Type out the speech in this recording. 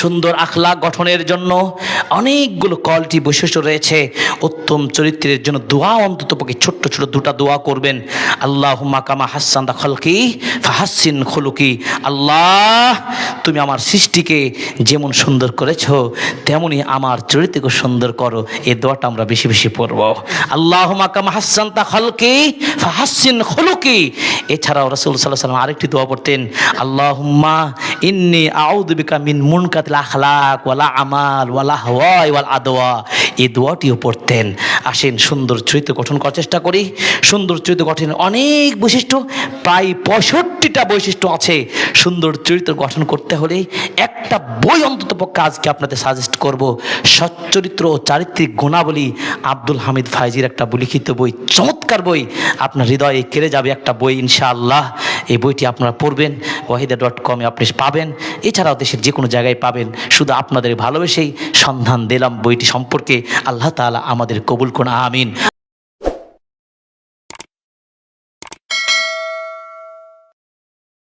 সুন্দর আখলা গঠনের জন্য অনেকগুলো কোয়ালিটি বৈশিষ্ট্য রয়েছে। উত্তম চরিত্রের জন্য দোয়া অন্তত পক্ষে ছোট্ট ছোট দুটা দোয়া করবেন। আল্লাহ কামা হাসান দা খলকি ফাহাসিন খলুকি। আল্লাহ, তুমি আমার সৃষ্টিকে যেমন সুন্দর করেছ, তেমনি আমার চরিত্রকে সুন্দর করো। এই দোয়াটা আমরা বেশি বেশি পড়ব। আল্লাহ কামা হাসান তা খলকি ফাহাসিন খলুকি। এছাড়াও রসুল সাল্লাহ সাল্লাম আরেকটি দোয়া পড়তেন, আল্লাহুম্মা ইন্নি আউযু বিকা মিন মুনকাতিল আখলাক, ওয়ালা আমাল, ওয়ালা হাওয়াই ওয়াল আদওয়া। এই দোয়াটিও পড়তেন। আসেন সুন্দর চরিত্র গঠন করার চেষ্টা করি। সুন্দর চরিত্র গঠনের অনেক বৈশিষ্ট্য, প্রায় পঁয়ষট্টিটা বৈশিষ্ট্য আছে। সুন্দর চরিত্র গঠন করতে হলে একটা বই অন্তত পক্ষে আজকে আপনাদের সাজেস্ট করব। সচ্চরিত্র ও চারিত্রিক গুণাবলী আব্দুল হামিদ ফাইজির একটা লিখিত বই, চমৎকার বই। আপনার হৃদয়ে কেড়ে যাবে একটা বই, ইনশাআল্লাহ। এই বইটি আপনারা পড়বেন ওয়াহিদা ডট কমে আপনি পাবেন। এছাড়াও দেশের যে কোনো জায়গায় পাবেন। শুধু আপনাদের ভালোবেসেই সন্ধান দিলাম বইটি সম্পর্কে। আল্লাহ তালা আমাদের কবুল কোন আমিন।